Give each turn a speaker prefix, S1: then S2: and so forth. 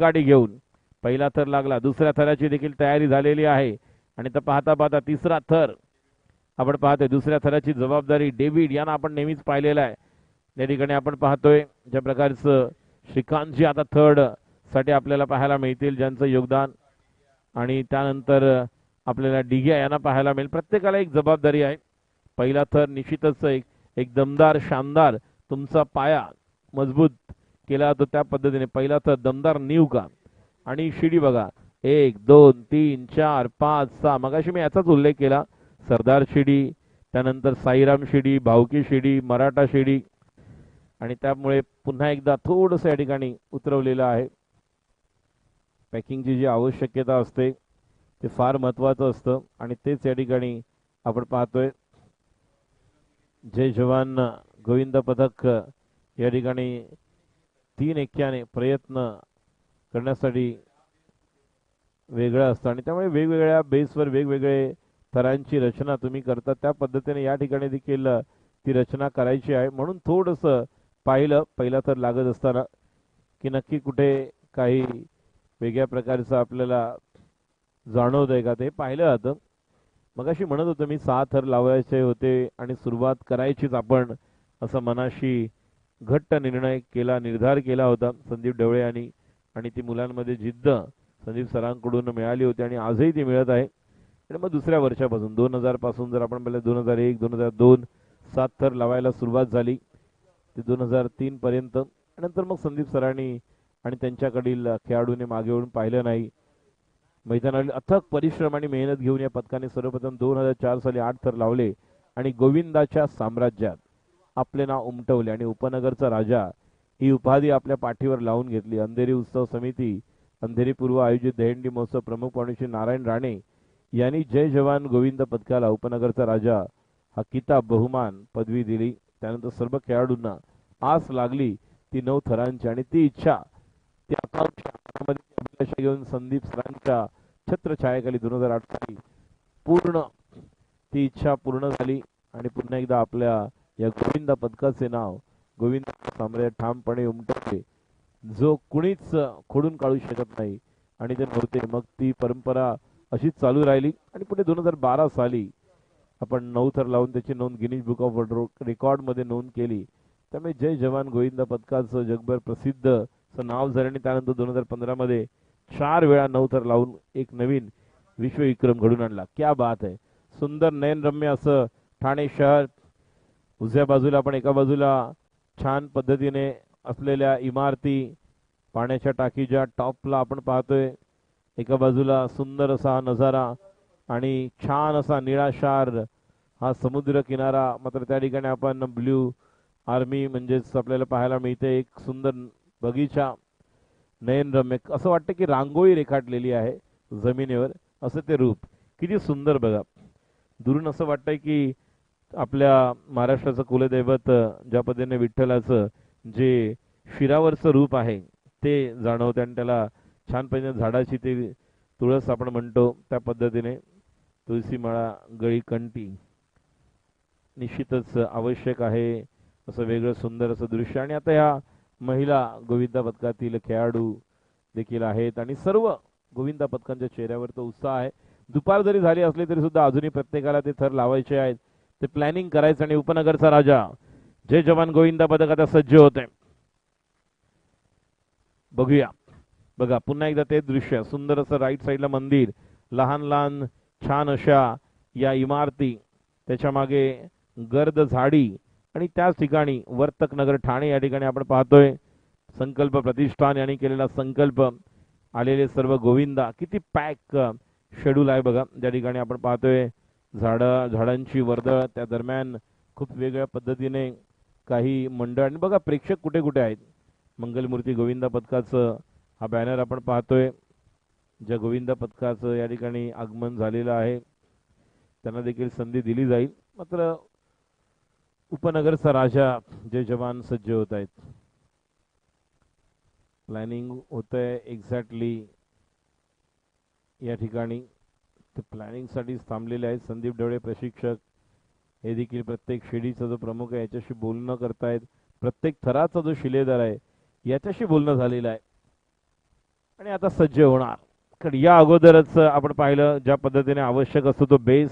S1: गाडी घेऊन. पहिला थर लागला. दुसऱ्या थराची देखील तयारी झालेली आहे. आणि तर पाहता पाहता तिसरा थर. आपण पाहतोय दुसऱ्या थराची जबाबदारी डेव्हिड यांना आपण नेहमीच पाहिलेला आहे. या ठिकाणी आपण पाहतोय ज्या प्रकारचं श्रीकांतजी आता थर्डसाठी आपल्याला पाहायला मिळतील ज्यांचं योगदान. आणि त्यानंतर आपल्याला डिग्या यांना पाहायला मिळेल. प्रत्येकाला एक जबाबदारी आहे. पहिला थर निश्चितच एक एक दमदार शानदार तुमचा पाया मजबूत केला तर त्या पद्धतीने. पहिला तर दमदार नीव का आणि शिडी बघा. एक दोन तीन चार पाच सहा. मगाशी मी याचाच उल्लेख केला. सरदार शिडी त्यानंतर साईराम शिडी भावकी शिडी मराठा शिडी. आणि त्यामुळे पुन्हा एकदा थोडंसं या ठिकाणी उतरवलेलं आहे. पॅकिंगची जी आवश्यकता असते ते फार महत्त्वाचं असतं. आणि तेच या ठिकाणी आपण पाहतोय. जय जवान गोविंद पथक या ठिकाणी तीन एक्क्याने प्रयत्न करण्यासाठी वेगळं असतं. आणि त्यामुळे वेगवेगळ्या बेसवर वेगवेगळे थरांची रचना तुम्ही करता त्या पद्धतीने या ठिकाणी देखील ती रचना करायची आहे. म्हणून थोडंसं पाहिलं पहिला तर लागत असताना की नक्की कुठे काही वेगळ्या प्रकारचं आपल्याला जाणवत आहे का ते पाहिलं जातं मग अशी म्हणत होतो मी सहा थर लावायचे होते आणि सुरुवात करायचीच आपण असं मनाशी घट्ट निर्णय केला निर्धार केला होता संदीप ढवळे यांनी. आणि ती मुलांमध्ये जिद्द संदीप सरांकडून मिळाली होती आणि आजही ती मिळत आहे. आणि मग दुसऱ्या वर्षापासून दोन हजारपासून जर आपण पहिले दोन हजार एक दोन हजार दोन सात थर लावायला सुरुवात झाली. ते दोन हजार तीन पर्यंत. नंतर मग संदीप सरांनी आणि त्यांच्याकडील खेळाडूने मागे वळून पाहिलं नाही. मैदानावरील अथक परिश्रम आणि मेहनत घेऊन या पथकाने सर्वप्रथम दोन हजार चार साली आठ थर लावले आणि गोविंदाच्या साम्राज्यात. आपले नाव उमटवले आणि उपनगरचा राजा ही उपाधी आपल्या पाठीवर लावून घेतली. अंधेरी उत्सव समिती अंधेरी पूर्व आयोजित दहिंडी महोत्सव प्रमुख पाहुणे नारायण राणे यांनी जय जवान गोविंद पदकाला उपनगरचा राजा हा किताब बहुमान पदवी दिली. त्यानंतर सर्व खेळाडूंना आस लागली. ती नऊ थरांची आणि ती इच्छा ती आकांक्षा घेऊन संदीप सरांच्या छत्र छायाखाली दोन हजार आठ साली पूर्ण ती इच्छा पूर्ण झाली आणि पुन्हा एकदा आपल्या या गोविंद पदकाचे नाव गोविंद साम्राज्य ठामपणे उमटवले. जो कुणीच खोडून काढू शकत नाही. आणि ते नव्हते मग ती परंपरा अशीच चालू राहिली. आणि पुढे दोन हजार बारा साली आपण नऊ थर लावून त्याची नोंद गिनीज बुक ऑफ वर्ल्ड रेकॉर्डमध्ये नोंद केली. त्यामुळे जय जवान गोविंद पदकाचं जगभर प्रसिद्ध असं नाव झालं. आणि त्यानंतर दोन हजार पंधरामध्ये चार वेळा नऊ थर लावून एक नवीन विश्वविक्रम घडून आणला. क्या बात आहे. सुंदर नयनरम्य असं ठाणे शहर उजव्या बाजूला आपण एका बाजूला छान पद्धतीने असलेल्या इमारती पाण्याच्या टाकीच्या टॉपला आपण पाहतोय. एका बाजूला सुंदर असा हा नजारा आणि छान असा निळाशार हा समुद्र किनारा. मात्र त्या ठिकाणी आपण ब्ल्यू आर्मी म्हणजेच आपल्याला पाहायला मिळते. एक सुंदर बगीचा नयनरम्य असं वाटतं की रांगोळी रेखाटलेली आहे जमिनीवर. असं ते रूप. किती सुंदर बघा. दुरून असं वाटतंय की आपल्या महाराष्ट्राचं कुलदैवत ज्या पद्धतीने विठ्ठलाचं जे शिरावरचं रूप आहे ते जाणवते आणि त्याला छान पद्धतीने झाडाची ते तुळस आपण म्हणतो त्या पद्धतीने तुळशी माळा गळी कंटी निश्चितच आवश्यक आहे असं वेगळं सुंदर असं दृश्य. आणि आता या महिला गोविंदा पथकातील खेळाडू देखील आहेत आणि सर्व गोविंदा पथकांच्या चेहऱ्यावर तो उत्साह आहे. दुपार जरी झाली असली तरी सुद्धा अजूनही प्रत्येकाला ते थर लावायचे आहेत. ते प्लॅनिंग करायचं आणि उपनगरचा राजा जय जवान गोविंदा पदक आता सज्ज होते. बघूया. बघा पुन्हा एकदा ते दृश्य. सुंदर असं राईट साईडला मंदिर लहान लहान छान अशा या इमारती त्याच्यामागे गर्द झाडी आणि त्याच ठिकाणी वर्तक नगर ठाणे या ठिकाणी आपण पाहतोय. संकल्प प्रतिष्ठान यांनी केलेला संकल्प आलेले सर्व गोविंदा किती पॅक शेड्यूल आहे बघा. ज्या ठिकाणी आपण पाहतोय. झाडं झाडांची वर्दळ त्या दरम्यान खूप वेगळ्या पद्धतीने काही मंडळ आणि बघा प्रेक्षक कुठे कुठे आहेत? मंगलमूर्ती गोविंदा पथकाचं हा बॅनर आपण पाहतोय. ज्या गोविंदा पथकाचं या ठिकाणी आगमन झालेलं आहे त्यांना देखील संधी दिली जाईल. मात्र उपनगरचा राजा जे जवान सज्ज होत आहेत. प्लॅनिंग होत आहे एक्झॅक्टली या ठिकाणी. ते प्लॅनिंगसाठीच थांबलेले आहेत. संदीप ढवळे प्रशिक्षक. हे देखील प्रत्येक शिडीचा जो प्रमुख आहे याच्याशी बोलणं करतायत. प्रत्येक थराचा जो शिलेदार आहे याच्याशी बोलणं झालेलं आहे. आणि आता सज्ज होणार. कारण या अगोदरच आपण पाहिलं ज्या पद्धतीने आवश्यक असतो तो बेस